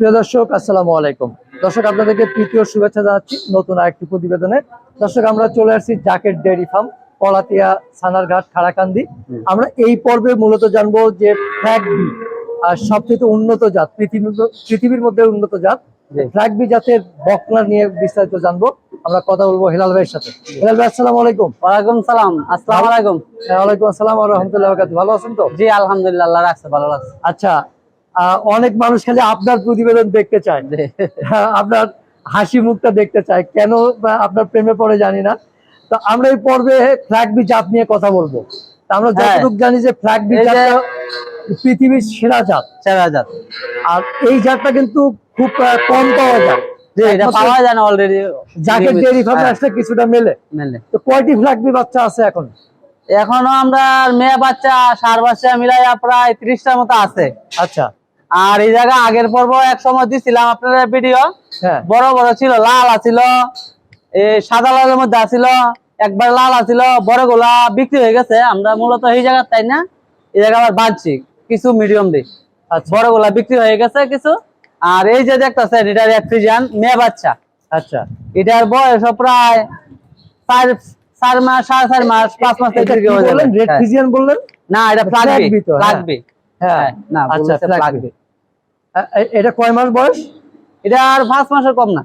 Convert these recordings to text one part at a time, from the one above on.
প্রিয় দর্শক আসসালামু আলাইকুম। দর্শক আপনাদেরকে তৃতীয় শুভেচ্ছা জানাচ্ছি নতুন আরেকটি প্রতিবেদনে। দর্শক আমরা চলে আসছি জাকেট ডেয়ারি ফার্ম কলাতিয়া সানারঘাট খাড়াকান্দি। আমরা এই পর্বে মূলত জানব যে ফ্ল্যাগ বি আর সবচেয়ে উন্নত জাত পৃথিবীর মধ্যে উন্নত জাত। ফ্ল্যাগ বি জাতের বকনা নিয়ে বিস্তারিত জানব। আমরা কথা বলব হেলাল ভাইয়ের সাথে। হেলাল ভাই আসসালামু আলাইকুম। ওয়ালাইকুম সালাম আসসালামু আলাইকুম। হ্যাঁ, ওয়ালাইকুম আসসালাম আর রহমতুল্লাহ ভালো আছেন তো? জি আলহামদুলিল্লাহ আল্লাহ রাখছে ভালো লাগছে। আচ্ছা অনেক মানুষ খালি আপনার প্রতিবেদন দেখতে চায়। হ্যাঁ, আপনার হাসি মুখটা দেখতে চায়। কেন আপনার প্রেমে পড়ে জানি না। তো আমরা এই পর্বে ফ্ল্যাগ বি জাত নিয়ে কথা বলব। আমরা হ্যাঁ। যতটুকু জানি যে ফ্ল্যাগ বি জাতটা পৃথিবীর সেরা জাত। চার হাজার আর এই জাতটা কিন্তু খুব কম পাওয়া যায়। পাওয়া যায় না অলরেডি ফার্মে আসলে কিছুটা মেলে। মেলে। তো কয়টি ফ্ল্যাগ বি বাচ্চা আছে এখন? এখনও আমরা মেয়ে বাচ্চা সার বাচ্চা মিলাইয়া প্রায় ত্রিশটার মতো আছে। আচ্ছা। আর এই জায়গা আগের পর্ব এক সময় দিছিলাম আপনারা ভিডিও হ্যাঁ। বড় বড় ছিল লাল আছিল সাদা লালের মধ্যে আছিল একবার লাল আছিল বড়গুলা বিক্রি হয়ে গেছে। আমরা মূলত এই জায়গা তাই না? এই জায়গা আবার বাঁধছি কিছু মিডিয়াম দিই আচ্ছা। বড়গুলা বিক্রি হয়ে গেছে কিছু। আর এই যে দেখতেছেন এটা ফ্রিজিয়ান মেয়ে বাচ্চা। আচ্ছা। এটার বয়স প্রায় চার চার মাস সাড়ে চার মাস পাঁচ মাস। বললেন রেড হ্যাঁ। ফিজিয়ান বললেন? না এটা লাগবে হ্যাঁ। লাগবে হ্যাঁ। না আচ্ছা লাগবে এটা কয় মাস বয়স? এটা আর পাঁচ মাসের কম না।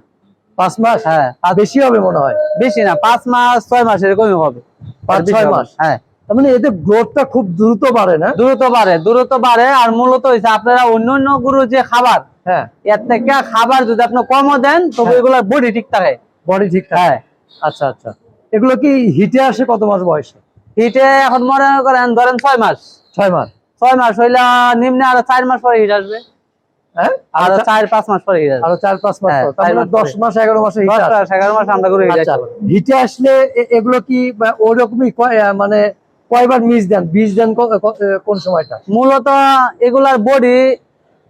পাঁচ মাস? হ্যাঁ। আর বেশি হবে মনে হয়? বেশি না পাঁচ মাস ছয় মাস এরকমই হবে। পাঁচ ছয় মাস? হ্যাঁ। তার মানে এদের গ্রোথটা খুব দ্রুত বাড়ে না? দ্রুত বাড়ে দ্রুত বাড়ে আর মূলত হয়েছে আপনারা অন্য অন্য গরু যে খাবার হ্যাঁ। এর থেকে খাবার যদি আপনি কমও দেন তবে হ্যাঁ। বডি ঠিক থাকে। বডি ঠিক থাকে? হ্যাঁ। আচ্ছা আচ্ছা। এগুলো কি হিটে আসে কত মাস বয়সে? হিটে এখন মনে করেন ধরেন ছয় মাস। ছয় মাস? ছয় মাস হইলে নিম্নে আরও চার মাস পরে হিট আসবে। আরও আরও চার পাঁচ মাস পরে চার পাঁচ মাস হ্যাঁ, দশ মাস এগারো মাসে এগারো মাস আমরা গরু হিট আচ্ছা। হিটে আসলে এগুলো কি ওরকমই মানে কয়বার মিস দেন? বীজ দেন ক- ক- কোন সময়টা? মূলত এগুলার বডি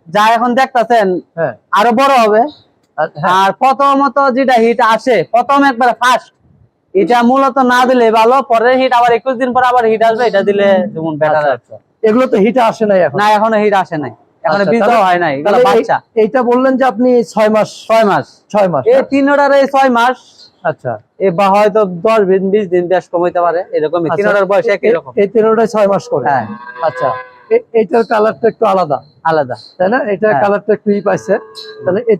যা এখন দেখতাছেন হ্যাঁ। আরও বড় হবে। আর হ্যাঁ, প্রথমত যেটা হিট আসে প্রথম একবার ফার্স্ট এটা মূলত না দিলে ভালো পরের হিট আবার একুশ দিন পর আবার হিট আসবে এটা দিলে যেমন বেটার আচ্ছা, আচ্ছা। এগুলো তো হিট আসে নাই এখন। না এখনও হিট আসে নাই। এখনও আচ্ছা, হয় নাই এগুলো বাচ্চা। এইটা বললেন যে আপনি মাস। মাস। মাস। এই হ্যাঁ? তিনোটার এই মাস। আচ্ছা। এ বা হয়তো দশ দিন বিশ দিন বেশ কম পারে এরকমই। আচ্ছা, বয়স একই রকম। এই তিনোটাই ছয় মাস করে। হ্যাঁ। আচ্ছা। এইটার কালারটা একটু আলাদা। আলাদা। তাই না? এটার হ্যাঁ। কালারটা একটু ই পাইছে। তাহলে এই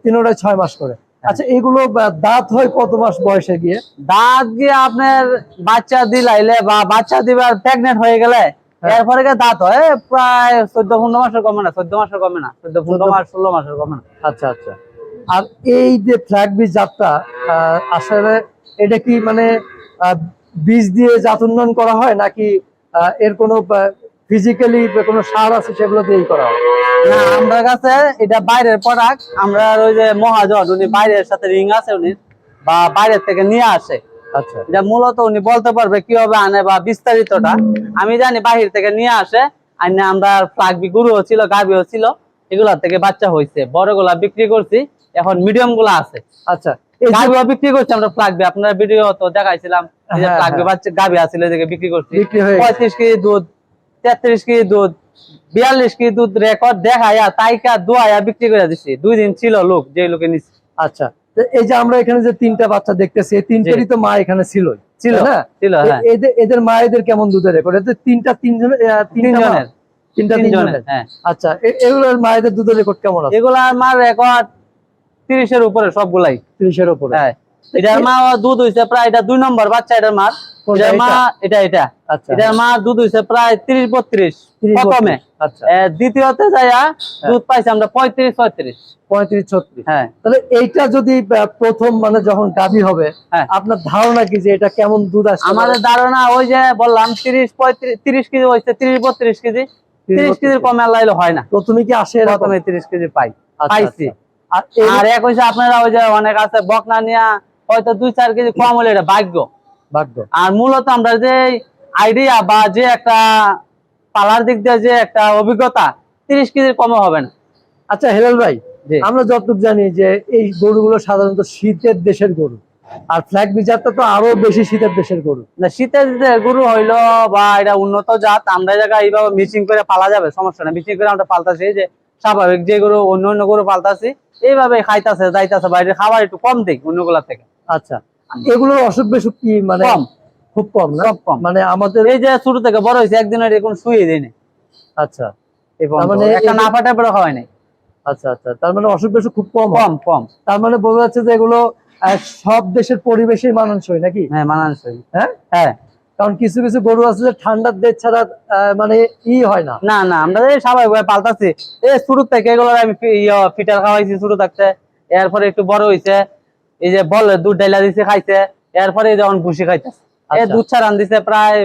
মাস করে। আচ্ছা এগুলো দাঁত হয় কত মাস বয়সে গিয়ে? দাঁত গিয়ে আপনার বাচ্চা দিলাইলে বা বাচ্চা দিবার প্রেগনেন্ট হয়ে গেলে হ্যাঁ। এরপরে গিয়ে দাঁত হয় প্রায় চোদ্দ পনেরো মাসের কমে না চোদ্দ মাসের কমে না চোদ্দ পনেরো মাস ষোলো মাসের কমে না। আচ্ছা আচ্ছা। আর এই যে ফ্ল্যাগ বীজ জাতটা আসলে এটা কি মানে বীজ দিয়ে জাত উন্নয়ন করা হয় নাকি এর কোনো ফিজিক্যালি কোনো সার আছে সেগুলো দিয়েই করা হয়? না আমরা কাছে এটা বাইরের প্রোডাক্ট আমরা ওই যে মহাজন উনি বাইরের সাথে রিং আছে উনি বা বাইরের থেকে নিয়ে আসে। আচ্ছা। মূলত উনি বলতে পারবে কীভাবে আনে বা বিস্তারিতটা। আমি জানি বাহির থেকে নিয়ে আসে। আইনে আমরা ফ্লাগবি গুরুও ছিল গাবিও ছিল। এগুলা থেকে বাচ্চা হয়েছে বড়গুলা বিক্রি করছি। এখন মিডিয়ামগুলা আছে। আচ্ছা। এই যে গাবিও বিক্রি করছি আমরা ফ্লাগবি আপনার ভিডিও তো দেখাইছিলাম যে হ্যাঁ, ফ্লাগবি হ্যাঁ। বাচ্চা আছিল বিক্রি করছি। বিক্রি হয়ে গেছে। পঁয়ত্রিশ কেজি দুধ তেত্রিশ কেজি দুধ বিয়াল্লিশ কেজি দুধ রেকর্ড দেখাইয়া তাইকা দোয়াইয়া বিক্রি করে দিছি। দুই দিন ছিল লোক যে লোকে নিচ্ছে আচ্ছা। এই যে আমরা এখানে যে তিনটা বাচ্চা দেখতেছি এই তিনটেরই তো মা এখানে ছিল। ছিল না? ছিল হ্যাঁ। এদের এদের এদের মায়েদের কেমন দুধের রেকর্ড এদের তিনটা তিনজন তিনজনের। তিনটা তিনজনের। হ্যাঁ। আচ্ছা এগুলোর মায়েদের দুধের রেকর্ড কেমন আছে? এগুলা আমার রেকর্ড তিরিশের উপরে সবগুলাই। ত্রিশের উপরে। হ্যাঁ। এটার মা দুধ হইছে প্রায় এটা দুই নম্বর বাচ্চা এটার কোনটা? এটার মা এটা? এটা আচ্ছা। এটার মা দুধ হইছে প্রায় তিরিশ বত্রিশ প্রথমে। আচ্ছা। দ্বিতীয়তে যাইয়া দুধ পাইছে আমরা পঁয়ত্রিশ ছয়ত্রিশ। পঁয়ত্রিশ ছত্রিশ। হ্যাঁ। তাহলে এইটা যদি প্রথম মানে যখন গাভী হবে হ্যাঁ। আপনার ধারণা কি যে এটা কেমন দুধ আসছে? আমাদের ধারণা ওই যে বললাম তিরিশ পঁয়ত্রিশ তিরিশ কেজি হয়েছে তিরিশ বত্রিশ কেজি। তিরিশ কেজির কমে লাইলে হয় না। প্রথমে কি আসে? প্রথমে তিরিশ কেজি পাই। আচ্ছা, পাইছি। আর আর এক হইছে আপনারা ওই যে অনেক আছে বকনা নিয়া হয়তো দুই চার কেজি কম হলে এটা ভাগ্য। ভাগ্য। আর মূলত আমরা যে আইডিয়া বা যে একটা পালার দিক দিয়ে যে একটা অভিজ্ঞতা তিরিশ কেজির কমে হবে না। আচ্ছা হেলাল ভাই আমরা যতটুকু জানি যে এই গরুগুলো সাধারণত শীতের দেশের গরু। আর ফ্ল্যাগ বিচারটা তো আরও বেশি শীতের দেশের গরু। না, শীতের গরু হইল বা এটা উন্নত জাত আমরা জায়গায় এইভাবে মিচিং করে পালা যাবে সমস্যা না মিচিং করে আমরা পালতাছি যে স্বাভাবিক যে গরু অন্য অন্য গরু পালতাছি এইভাবে খাইতেছে যাইতাছে বাইরে খাবার একটু কম দিক অন্যগুলা থেকে। আচ্ছা এগুলোর অসুখ বিসুখ কি মানে কম। খুব কম না? কম। মানে আমাদের এই যে শুরু থেকে বড় হয়েছে একদিনের এখন শুয়ে দেয়নি আচ্ছা। মানে একটা খাওয়াই নাই। আচ্ছা আচ্ছা। তার মানে অসুখ বিসুখ খুব কম। কম কম। তার মানে বোঝা যাচ্ছে যে এগুলো সব দেশের পরিবেশেই মানানসই নাকি? হ্যাঁ মানানসই। হ্যাঁ? হ্যাঁ। কারণ কিছু কিছু গরু আছে যে ঠান্ডার দেশ ছাড়া মানে ই হয় না। না না আমরা স্বাভাবিক পাল্টাচ্ছি এই শুরু থেকে এগুলো আমি ইয়ে ফিটার খাওয়াইছি শুরু থাকতে। এরপরে একটু বড় হইছে এই যে বল দুধ ডাইলা দিছে খাইছে। এরপরে যখন ভুসি খাইতেছে। এই আচ্ছা। দুধ ছাড়ান দিছে প্রায়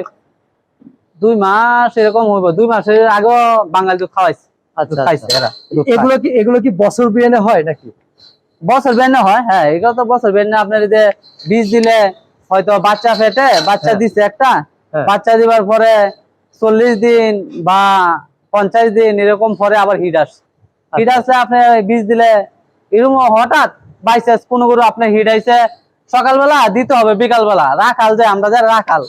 দুই মাস এরকম হইব দুই মাসের আগেও বাঙালি দুধ খাওয়াইছে। আচ্ছা খাইছে আচ্ছা। এগুলো কি এগুলো কি বছর বিয়ানে হয় নাকি? বছর বেন্না হয় হ্যাঁ এগুলো তো বছর বেন্না আপনার এই যে বীজ দিলে হয়তো বাচ্চা ফেটে বাচ্চা হ্যাঁ। দিছে একটা হ্যাঁ। বাচ্চা দিবার পরে চল্লিশ দিন বা পঞ্চাশ দিন এরকম পরে আবার হিট আসে হিট আচ্ছা। আসলে আপনি বীজ দিলে এরকম হঠাৎ বাইচান্স কোনো গরু আপনার হিট আইছে সকালবেলা দিতে হবে বিকালবেলা রাখাল যে আমরা যারা রাখাল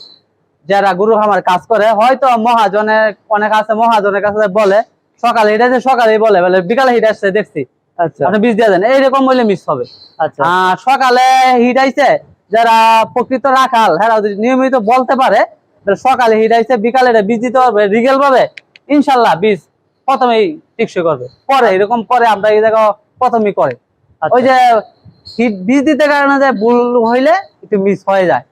যারা গরু খামার কাজ করে হয়তো মহাজনের অনেক আছে মহাজনের কাছে বলে সকালে হিট আছে সকালে বলে বলে বিকালে হিট আসছে দেখছি আচ্ছা আপনি বীজ দিয়ে দেন এইরকম হইলে মিস হবে আচ্ছা সকালে হিট আইছে যারা প্রকৃত রাখাল হ্যাঁ নিয়মিত বলতে পারে সকালে হিট আইছে বিকালে বীজ দিতে পারবে রিগেল পাবে ইনশাল্লাহ বীজ প্রথমেই টিকসই করবে। পরে এরকম পরে আমরা এই জায়গা প্রথমেই করে। আচ্ছা। ওই যে বীজ দিতে কারণে যে ভুল হইলে একটু মিস হয়ে যায়।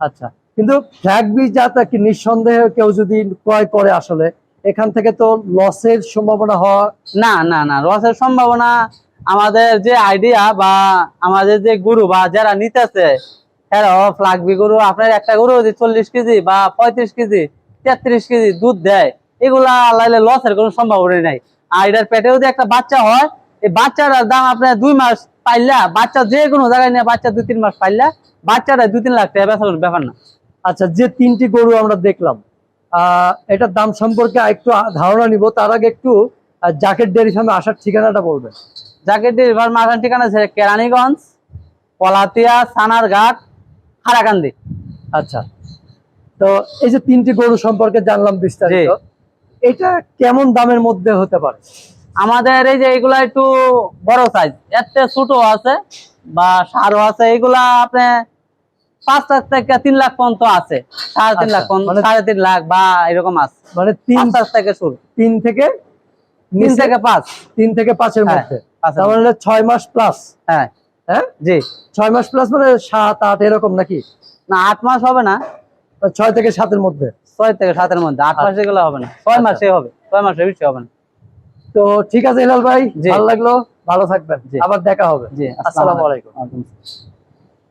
আচ্ছা কিন্তু ফ্ল্যাগ বীজ জাত কি নিঃসন্দেহে কেউ যদি ক্রয় করে আসলে এখান থেকে তো লসের সম্ভাবনা হওয়া না না না লসের সম্ভাবনা আমাদের যে আইডিয়া বা আমাদের যে গরু বা যারা নিতেছে একটা গরু চল্লিশ কেজি বা পঁয়ত্রিশ কেজি, তেত্রিশ কেজি দুধ দেয়, এগুলা লাইলে লসের কোনো সম্ভাবনা নাই। আর পেটে যদি একটা বাচ্চা হয়, এই বাচ্চাটার দাম আপনার দুই মাস পাইলা, বাচ্চা যে কোনো জায়গায় নিয়ে বাচ্চা দুই তিন মাস পাইলা, বাচ্চাটা দুই তিন লাখ টাকা ব্যাপার না। আচ্ছা যে তিনটি গরু আমরা দেখলাম এটার দাম সম্পর্কে একটু ধারণা নিব, তার আগে একটু জ্যাকেট ডেয়ারি ফার্মে আসার ঠিকানাটা বলবেন। যাকে ডেলিভার মাখান ঠিকানা আছে কেরানীগঞ্জ পলাতিয়া সানার ঘাট হারাকান্দি। আচ্ছা। তো এই যে তিনটি গরু সম্পর্কে জানলাম বিস্তারিত। এটা কেমন দামের মধ্যে হতে পারে? আমাদের এই যে এগুলা একটু বড় সাইজ থেকে ছোট আছে বা সারও আছে। এগুলা আপনি পাঁচ লাখ থেকে তিন লাখ পর্যন্ত আছে। সাড়ে তিন আচ্ছা, লাখ পর্যন্ত মানে- সাড়ে তিন লাখ বা এরকম আছে। মানে তিন পাঁচ থেকে শুরু। তিন থেকে তিন থেকে পাঁচ। তিন থেকে পাঁচের হ্যাঁ, মধ্যে। তার মানে ছয় মাস প্লাস হ্যাঁ। হ্যাঁ? জি। ছয় মাস প্লাস মানে সাত আট এরকম নাকি? না আট মাস হবে না। ছয় থেকে সাতের মধ্যে। ছয় থেকে সাতের মধ্যে। আট মাস এগুলো হবে না। ছয় আচ্ছা। মাসে হবে। ছয় মাসে বেশি হবে না। তো ঠিক আছে হিলাল ভাই। ভালো লাগল। ভালো থাকবেন। আবার দেখা হবে। জি আসসালামু আলাইকুম।